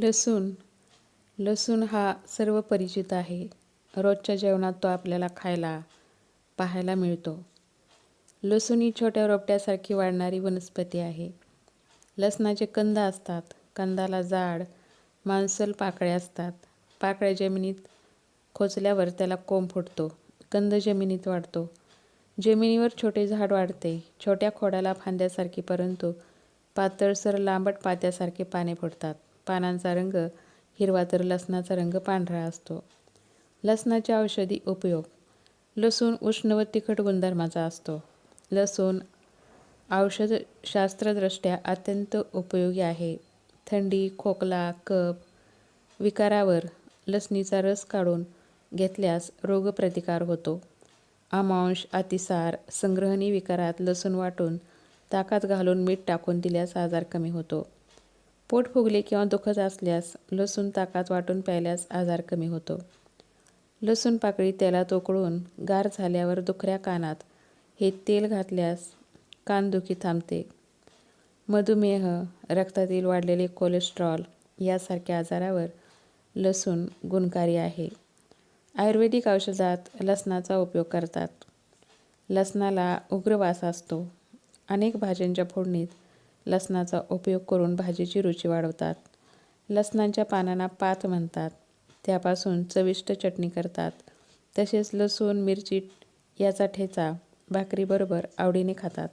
लसूण. लसूण हा सर्व परिचित आहे. रोजच्या जेवणात तो आपल्याला खायला पाहायला मिळतो. लसूण ही छोट्या रोपट्यासारखी वाढणारी वनस्पती आहे. लसणाचे कंद असतात. कंदाला जाड मांसल पाकळ्या असतात. पाकळ्या जमिनीत खोचल्यावर त्याला कोंब फुटतो. कंद जमिनीत वाढतो. जमिनीवर छोटे झाड वाढते. छोट्या खोडाला फांद्यासारखी परंतु पातळसर लांबट पात्यासारखे पाने फुटतात. पानांचा रंग हिरवा तर लसणाचा रंग पांढरा असतो. लसणाचे औषधी उपयोग. लसूण उष्ण व तिखट गुणधर्माचा असतो. लसूण औषधशास्त्रदृष्ट्या अत्यंत उपयोगी आहे. थंडी खोकला कप विकारावर लसणीचा रस काढून घेतल्यास रोगप्रतिकार होतो. आमांश अतिसार संग्रहणी विकारात लसूण वाटून ताकात घालून मीठ टाकून दिल्यास आजार कमी होतो. पोट फुगले किंवा दुखत असल्यास लसूण ताकात वाटून प्यायल्यास आजार कमी होतो. लसूण पाकळी तेलात उकळून गार झाल्यावर दुखऱ्या कानात हे तेल घातल्यास कानदुखी थांबते. मधुमेह रक्तातील वाढलेले कोलेस्ट्रॉल यासारख्या आजारावर लसूण गुणकारी आहे. आयुर्वेदिक औषधात लसणाचा उपयोग करतात. लसणाला उग्र वास असतो. अनेक भाज्यांच्या फोडणीत लसणाचा उपयोग करून भाजीची रुची वाढवतात. लसणांच्या पानांना पात म्हणतात. त्यापासून चविष्ट चटणी करतात. तसेच लसूण मिरची याचा ठेचा भाकरीबरोबर आवडीने खातात.